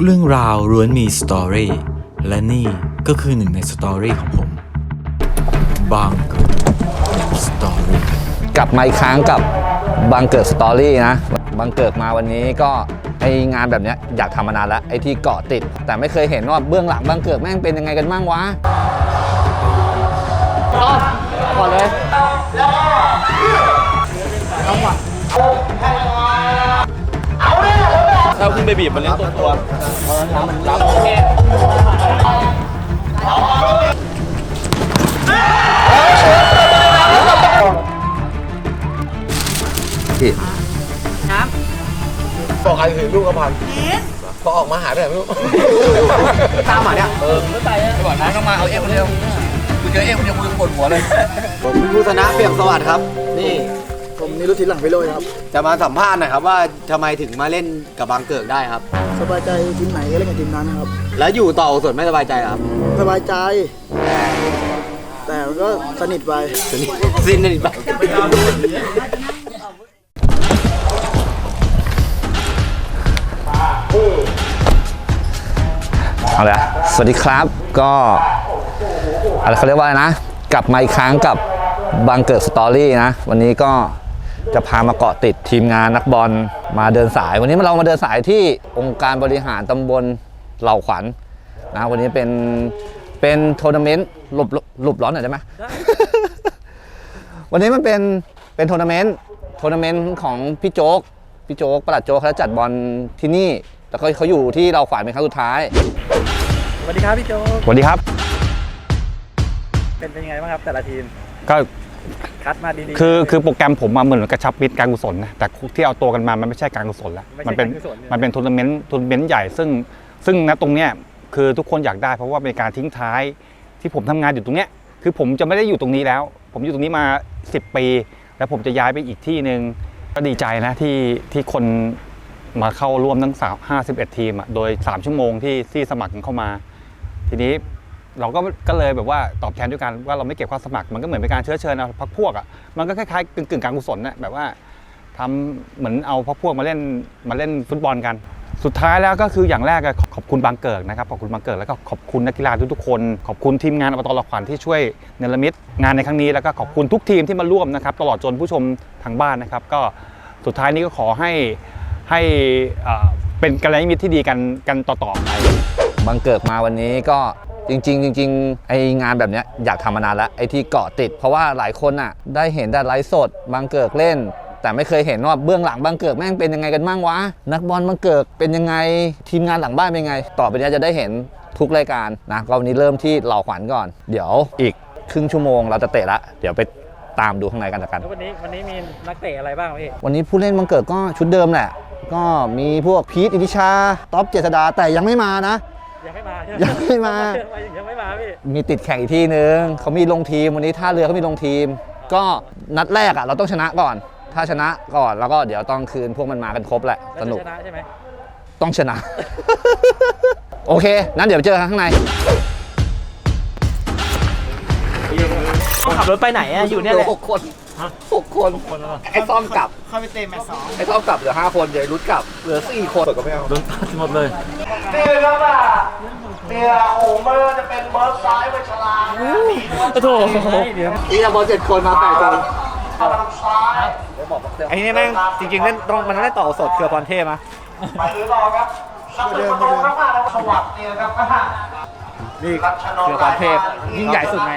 กเรื่องราวล้วนมีสตอรี่และนี่ก็คือหนึ่งในสตอรี่ของผม บางกอกสตอรี่กลับมาอีกครั้งกับบางเกิดสตอรี่นะบางเกิดมาวันนี้ก็ไองานแบบเนี้ยอยากทำมานานแล้วไอที่เกาะติด แต่ไม่เคยเห็นว่าเบื้องหลังบางเกิดแม่งเป็นยังไงกันบ้างวะก่อนเลย บีบมันเล่นตัวตัวพี่บอกใครถือลูกกระพันพอออกมาหายไปไหนไม่รู้ตามหมาเนี่ยเออไม่ไปอะบอกน้องต้องมาเอาเอ็มคนเดียวกูเจอเอ็มคนเดียวกูจะปวดหัวเลยผมผู้ชนะเปี่ยมสวัสดิ์ครับ นี่ ผมนิรุตทินหลังไปเลยครับ จะมาสัมภาษณ์หน่อยครับว่าทำไมถึงมาเล่นกับบางเกิดได้ครับ สบายใจทีมไหนก็เล่นกับทีมนั้นนะครับ แล้วอยู่ต่อส่วนไม่สบายใจเหรอครับสบายใจ แต่มันก็สนิทไปสิ้นนิดไปเอาละสวัสดีครับ ก็อะไรเขาเรียกว่าอะไรนะ กลับมาอีกครั้งกับบางเกิดสตอรี่นะ วันนี้ก็ จะพามาเกาะติดทีมงานนักบอลมาเดินสาย วันนี้เรามาเดินสายที่องค์การบริหารตำบลเหล่าขวัญนะวันนี้เป็นเป็นทัวร์นาเมนต์หลบหลบร้อนหน่อยได้ไหม วันนี้มันเป็นเป็นทัวร์นาเมนต์ทัวร์นาเมนต์ของพี่โจ๊กพี่โจ๊กประหลัดโจ๊กเขาจัดบอลที่นี่แล้วก็เขาอยู่ที่เราขวัญเป็นครั้งสุดท้ายสวัสดีครับพี่โจกสวัสดีครับ เป็นเป็นยังไงบ้างครับแต่ละทีมก็ คัดมาดีๆ คือคือโปรแกรมผมมาเหมือนกระชับมิตรการกุศลนะแต่ที่เอาตัวกันมามันไม่ใช่การกุศลแล้วไม่มัใช่เป็นการกุศลเนี่ยมันเป็นทัวร์นาเมนต์ทัวร์นาเมนต์ใหญ่ซึ่ง ซึ่งณตรงเนี้ยคือทุกคนอยากได้เพราะว่าเป็นการทิ้งท้ายที่ผมทำงานอยู่ตรงเนี้ยคือผมจะไม่ได้อยู่ตรงนี้แล้ว ผมอยู่ตรงนี้มา 10 ปี แล้วผมจะย้ายไปอีกที่หนึ่งก็ดีใจนะที่ที่คนมาเข้าร่วมทั้ง3 51 ทีมอะโดย 3 ชั่วโมงที่ที่สมัครกันเข้ามา ทีนี้ เราก็ก็เลยแบบว่าตอบแทนด้วยกันว่าเราไม่เก็บค่าสมัครมันก็เหมือนเป็นการเชื้อเชิญเอาพักพวกอะมันก็คล้ายๆกึ่งกึ่งการกุศลนะแบบว่าทำเหมือนเอาพักพวกมาเล่นมาเล่นฟุตบอลกัน สุดท้ายแล้วก็คืออย่างแรกอขอบคุณบางเกิดนะครับขอบคุณบางเกิดแล้วก็ขอบคุณนักกีฬาทุกๆคน ขอบคุณทีมงานอบตละขวัญที่ช่วยเนรมิตงานในครั้งนี้แล้วก็ขอบคุณทุกทีมที่มาร่วมนะครับ ตลอดจนผู้ชมทางบ้านนะครับ ก็สุดท้ายนี้ก็ขอให้ให้เอ่อเป็นกัลยาณมิตรที่ดีกันกันต่อๆไปบังเกิดมาวันนี้ก็ จริงๆจริงๆไองานแบบเนี้ยอยากทำมานานแล้วไอที่เกาะติด เพราะว่าหลายคนอะได้เห็นแต่ไลฟ์สดบางเกิดเล่น แต่ไม่เคยเห็นว่าเบื้องหลังบางเกิดแม่งเป็นยังไงกันบ้างวะนักบอลบางเกิดเป็นยังไงทีมงานหลังบ้านเป็นยังไง ต่อไปเนี้ยจะได้เห็นทุกรายการนะก็วันนี้เริ่มที่เหล่าขวัญก่อน เดี๋ยวอีกครึ่งชั่วโมงเราจะเตะละเดี๋ยวไปตามดูข้างในกันแล้วกัน แล้ววันนี้วันนี้มีนักเตะอะไรบ้างพี่วันนี้ผู้เล่นบังเกิดก็ชุดเดิมแหละ ก็มีพวกพีทอิทิชา ท็อปเจษดาแต่ยังไม่มานะ ยังไม่มาใช่ไหยังไม่มา ยังไม่มาพี่ มีติดแข่งอีกที่นึงเขามีลงทีมวันนี้ท่าเรือเขามีลงทีม ก็นัดแรกอะเราต้องชนะก่อน ถ้าชนะก่อนแล้วก็เดี๋ยวต้องคืนพวกมันมากันครบแหละแล้วสนุกจะชนะใช่ไหมต้องชนะ โอเค นั้นเดี๋ยวเจอกันข้างในขับรถไปไหนอะอยู่เนี่ยแหละหกคน หกคนไอ้ซ่อมกลับเข้าไปเตะแมตช์สองไอ้ซ่อมกลับเหลือห้าคนเดี๋ยวไอ้รุดกลับเหลือสี่คนโดนตัดหมดเลยโอ้โหเดี๋ยวนี่บอลเจ็ดคนมาแปดคนไอ้นี่แม่งจริงๆเล่นต้องมันเล่นต่อสดเครือพรเทพนะเดิมเดิม นี่เครือพรเทพยิ่งใหญ่สุดใน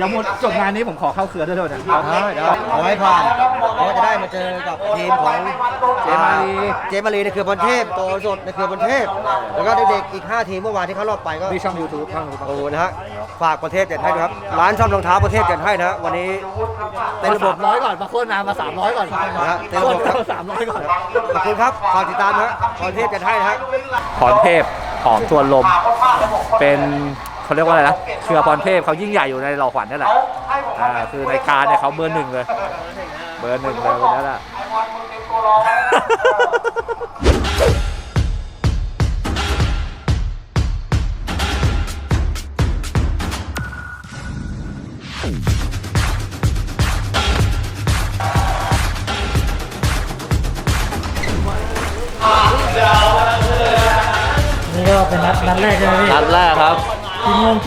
ยังหมดจบงานนี้ผมขอเข้าเครือด้วยเถอะนะได้ได้ขอให้ผ่านเพราะจะได้มาเจอกับทีมของเจมารีเจมารีในเครือบอลเทพโตสดในเครือบอลเทพแล้วก็เด็กๆอีก 5 ทีมเมื่อวานที่เขารอบไปก็มีช่อง YouTube ช่อง YouTube โอ้นะฮะฝากประเทศเจ็ดให้ด้วยครับร้านซ่อมรองเท้าประเทศเจ็ดให้นะฮะวันนี้เต็มระบบร้อยก่อนมาโฆษณามาสามร้อยก่อนนะฮะเต็มโฆระษบบครับณาสามร้อยก่อนขอบคุณครับฝากติดตามนะฮะประเทศเจ็ดให้นะฮะพรเทพ หอมทวนลม เป็นเขาเรียกว่าอะไรนะเครือพรเทพเขายิ่งใหญ่อยู่ในหล่อขวัญนั่นแหละอ่าคือในการเนี่ยเขาเบอร์หนึ่งเลย เบอร์หนึ่งเลยวันนั้นแหละ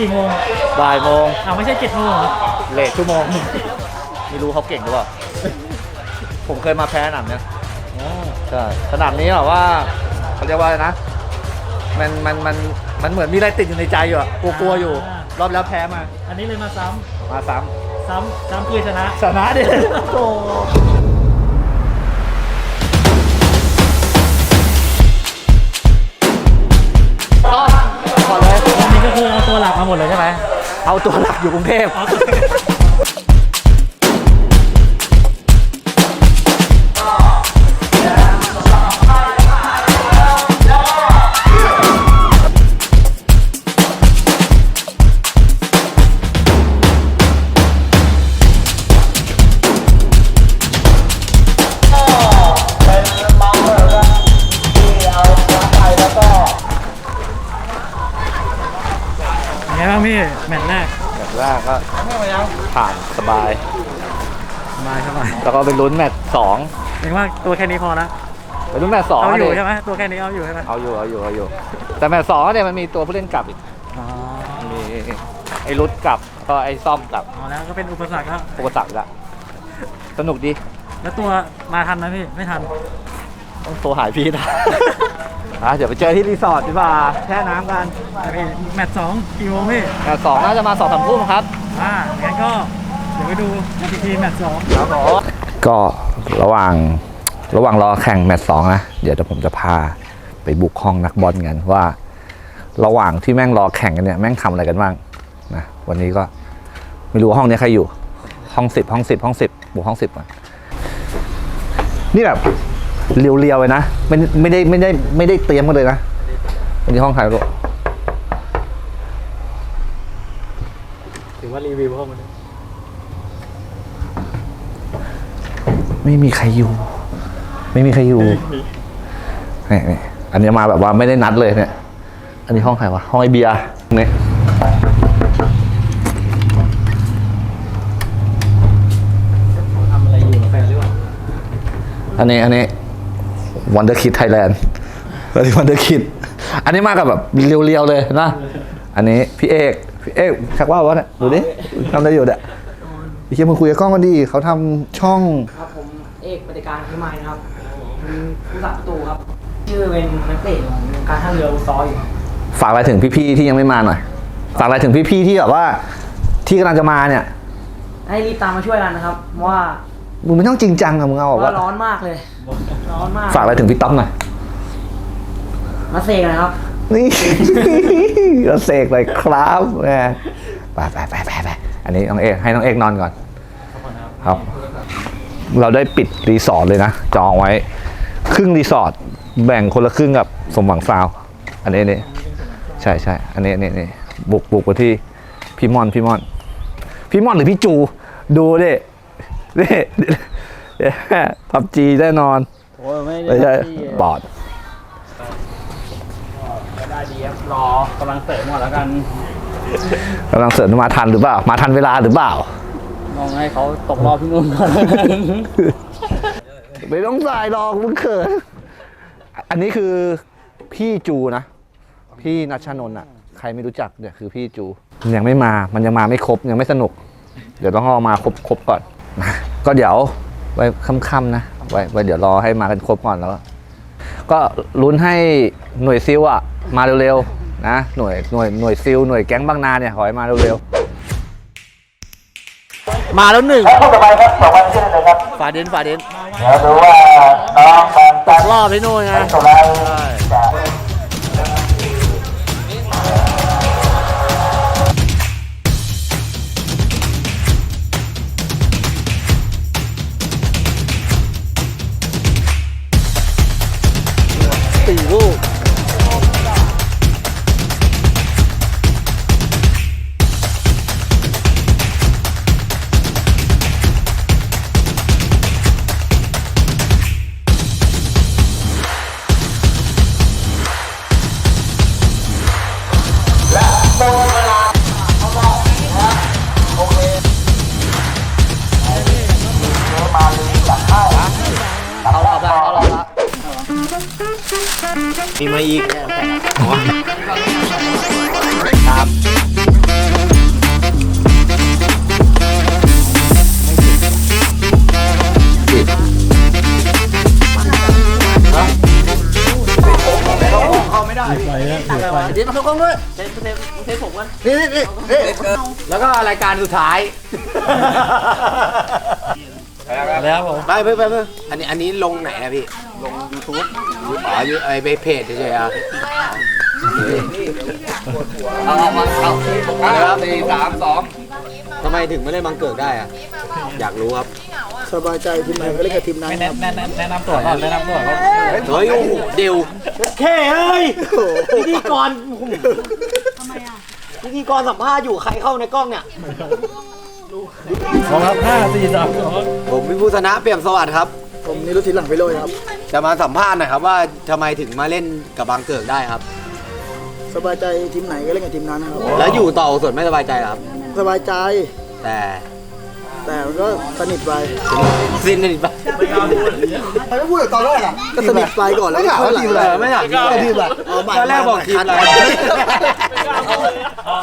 กี่โมงกี่โมงบ่ายโมงอ้าวไม่ใช่เจ็ดโมงเหรอเลทชั่วโมง ไม่รู้เขาเก่งหรือเปล่า ผมเคยมาแพ้หนามเนี้ยใช่สนามนี้แบบว่าเขาเรียกว่าอะไรนะ มันมันมันมันเหมือนมีอะไรติดอยู่ในใจอยู่อะกลัวๆอยู่ รอบแล้วแพ้มา อันนี้เลยมาซ้มาซ้ำซ้ำซ้ำคือชนะำชนะดิโอ้ หมดเลยใช่ไหมเอาตัวหลักอยู่กรุงเทพ งบ้างพี่แมตช์แรกแบบแรกก็ผ่านสบายมาใช่ไหมแล้วก็ไปลุ้นแมตช์สองเองว่าตัวแค่นี้พอละไปลุ้นแมตช์สองเอาอยู่ดิใช่ไหมตัวแค่นี้เอาอยู่ใช่ไหมเอาอยู่เอาอยู่เอาอยู่ แต่แมตช์สองเนี่ยมันมีตัวผู้เล่นกลับอีกอ๋อมีไอ้รุดกลับก็ไอ้ซ่อมกลับเอาแล้วก็เป็นอุปสรรคแล้วอุปสรรคละสนุกดีแล้วตัวมาทันไหมพี่ไม่ทันต้องโทรหายพี่นะ อะเดี๋ยวไปเจอที่รีสอร์ทดีกว่าแช่น้ำกันแต่พี่แมตช์สองกี่โมงพี่แมตช์สองน่าจะมาสองสามทุ่มครับอ่างั้นก็เดี๋ยวไปดูทีทีแมตช์สองครับผมก็ระหว่างระหว่างรอแข่งแมตช์สองนะ เดี๋ยวผมจะพาไปบุกห้องนักบอลกันว่า ระหว่างที่แม่งรอแข่งกันเนี่ยแม่งทำอะไรกันบ้างนะวันนี้ก็ไม่รู้ว่าห้องนี้ใครอยู่ ห้องสิบห้องสิบห้องสิบบุกห้องสิบก่อนนี่แบบ เรียวๆเลยนะไม่ไม่ได้ไม่ได้ไม่ได้เตรียมกันเลยนะอันนี้ห้องใครไม่รู้ถือว่ารีวิวห้องมันไม่มีใครอยู่ ไม่มีใครอยู่นี่นี่อันนี้มาแบบว่าไม่ได้นัดเลยเนี่ย อันนี้ห้องใครวะห้องไอเบียร์เนี่ยทำอะไรอยู่กับแฟนหรือเปล่าอันนี้อันนี้ วันเดอร์คิดไทยแลนด์อันนี้วันเดอร์คิด อันนี้มากับแบบเรียวๆเลยนะ อันนี้พี่เอกพี่เอกชักว่าวะเนี่ยดูดิทำอะไรอยู่เนี่ยพี่เคียมึงคุยกับกล้องกันดิเขาทำช่อง ครับผมเอกปฏิการพิมายนะครับเป็นผู้สักประตูครับ ชื่อเป็นนักเตะของการท่าเรืออุซอยฝากอะไรถึงพี่ๆที่ยังไม่มาหน่อย ฝากอะไรถึงพี่ๆที่แบบว่า ที่กำลังจะมาเนี่ย ให้รีบตามมาช่วยกันนะครับเพราะว่า มึงไม่ต้องจริงจังอะมึงเอาเพแบบราะว่าว่าร้อนมากเลย ร้อนมาก ฝากอะไรถึงพี่ต๊อบหน่อยมาเสกนะครับ นี่ก็เสกเลยครับแหมไปไปไปไปไปอันนี้น้องเอกให้น้องเอกนอนก่อนครับ เราได้ปิดรีสอร์ทเลยนะ จองไว้ ครึ่งรีสอร์ทแบ่งคนละครึ่งกับสมหวังซาวน์อันนี้นี่ใช่ใช่อันนี้นี่นี่บุกบุกไปที่พี่มอนพี่มอน พี่มอนหรือพี่จู ดูดิ นี่พับจีแน่นอนไม่ใช่บอดได้ดีครับรอกำลังเสริมก่อนแล้วกันกำลังเสริมมาทันหรือเปล่า มาทันเวลาหรือเปล่ามองให้เขาตกรอบที่นู่นก่อนไม่ต้องสายดอกมึงเขินอันนี้คือพี่จูนะ พี่นัชชานนท์อะ ใครไม่รู้จักเนี่ยคือพี่จู มันยังไม่มา มันยังมาไม่ครบยังไม่สนุก เดี๋ยวต้องรอมาครบครบก่อน นะก็เดี๋ยวไว้ค่ำๆนะไว้ไว้เดี๋ยวรอให้มากันครบก่อนแล้ว ก็ลุ้นให้หน่วยซิลอะ มาเร็วๆนะหน่วยหน่วยหน่วยซิลหน่วยแก๊งบางนาเนี่ยขอให้มาเร็วๆมาแล้วหนึ่งฝาเดนฝาเดนตกรอบไปโน่นไงสี่ มีมาอีกคตามเดี๋ยวมาทุกคนด้วยเทสเทสเทสผมกันนี่นี่นี่แล้วก็รายการสุดท้ายแล้วผมไปไปไปอันนี้อันนี้ลงไหนนะพี่ ลง YouTube อ๋อยูไอไปเพจเฉยๆอะเอาเอามาเอาเอาสี่สามสองทำไมถึงไม่เล่นบังเกิดได้อะ อยากรู้ครับ สบายใจทีมไหนก็เล่นกับทีมนั้นครับแนะนำตัวก่อนแนะนำตัวก่อนเฮ้ยโอ้โหเดียวแค่เอ้ยพิธีกรทำไมอะพิธีกรสัมภาษณ์อยู่ใครเข้าในกล้องเนี่ยพร้อมครับห้าสี่สามสองผมพิพุธนะเปี่ยมสวัสดิ์ครับ ผมนิรุตินหลังไปโรยครับ จะมาสัมภาษณ์หน่อยครับว่าทำไมถึงมาเล่นกับบางเกิดได้ครับ สบายใจทีมไหนก็เล่นกับทีมนั้นครับ แล้วอยู่ต่อส่วนไม่สบายใจเหรอครับ สบายใจ แต่แต่มันก็สนิทไปสิ้นนิดปะไม่พูดตอนแรกอะก็สนิทไปก่อนแล้วก็ทีมอะไรเออไม่ถามทีมอะไรทีมอะไรอ๋อใหม่ตอนแรกบอกทีมอะไร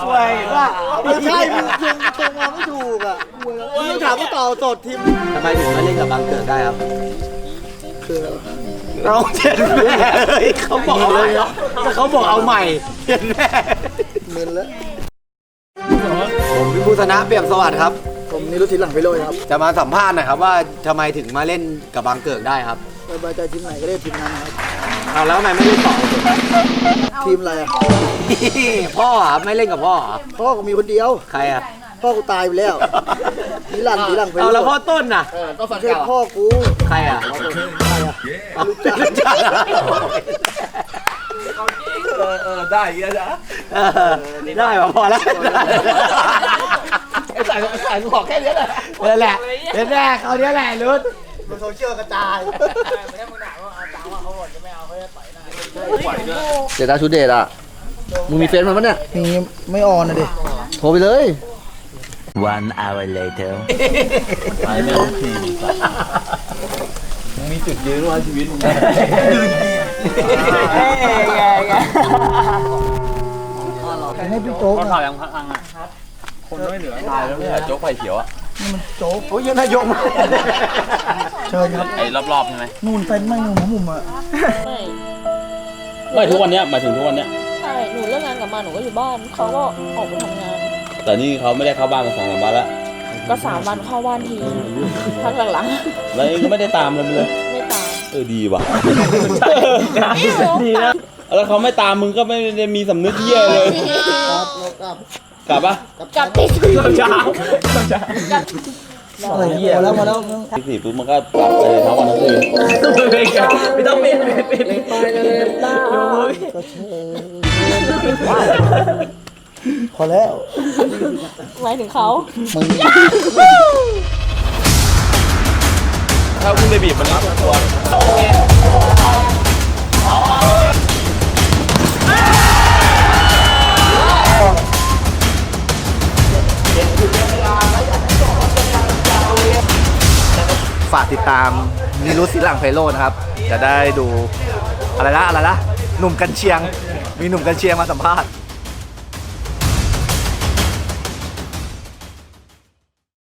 ช่วยว่าไม่ใช่มึงชงชงมาไม่ถูกอะมึงต้องถามว่าต่อสดทีมทำไมถึงมาเล่นกับบางเกิดได้ครับ คือเราเจ็ดแม่เฮ้ยเขาบอกเอาเลยเขาบอกเอาใหม่เจ็ดแม่มึนแล้วผมพิพุธนะเปี่ยมสวัสดิ์ครับ ผมนิรุตทินหลังไปโรยครับจะมาสัมภาษณ์หน่อยครับว่าทำไมถึงมาเล่นกับบางเกิดได้ครับสบายใจทีมไหนก็เล่นทีมนั้นครับเอาแล้วทำไมไม่เล่นต่อทีมอะไรอะพ่อเหรอไม่เล่นกับพ่อเหรอพ่อก็มีคนเดียว ใครอะพ่อกูตายไปแล้วนิรันดร์นิรันดร์ไปเอาแล้วพ่อต้นน่ะไม่ใช่พ่อกูใครอะใครอะรู้จักรู้จัก เออเออได้เยอะนะเออได้ป่ะพอแล้วไอ้สายสายกูขอแค่นี้แหละนั่นแหละเดี๋ยวแรกเขาเนี้ยแหละรุดโซเชียลกระจายเจตาชุดเดทอะมึงมีเฟซมันปะเนี่ยนี่ไม่ออนนะดิโทรไปเลย One hour later ให้พี่โจ๊กข่าวยังพังอะคนไม่เหลือตายแล้วเนี่ยโจ๊กไผ่เขียวอะโจ๊กโอ้ยนายกมาเชิญครับไอ้รอบๆใช่ไหมนู่นเป็นไม่นู่นหัวมุมอะไม่ไม่ทุกวันเนี้ยหมายถึงทุกวันเนี้ยใช่หนูเลิกงานกลับมาหนูก็อยู่บ้านเขาก็ออกไปทำงาน แต่นี่เขาไม่ได้เข้าบ้านมาสองสามวันแล้ว ก็สามวันเข้าบ้านทีพักหลังแล้วเองก็ไม่ได้ตามเลยเลยๆไม่ตามเออดีว่ะดีนะแล้วเขาไม่ตามมึงก็ไม่ได้มีสำนึกเยี่ยเลย กลับปะกลับติดเช้าอะไรเหี้ยแล้วมาแล้วที่สี่ปุ๊บมันก็กลับไปเลยทั้งวันทั้งคืนไม่ต้องปิดปิดปิดไปเลยตา พอแล้วหมายถึงเขาถ้ามึงไปบีบมันเล่นตัวฝากติดตามนิรุตศิลังไพโรจน์นะครับ จะได้ดูอะไรละอะไรละหนุ่มกันเชียง มีหนุ่มกันเชียงมาสัมภาษณ์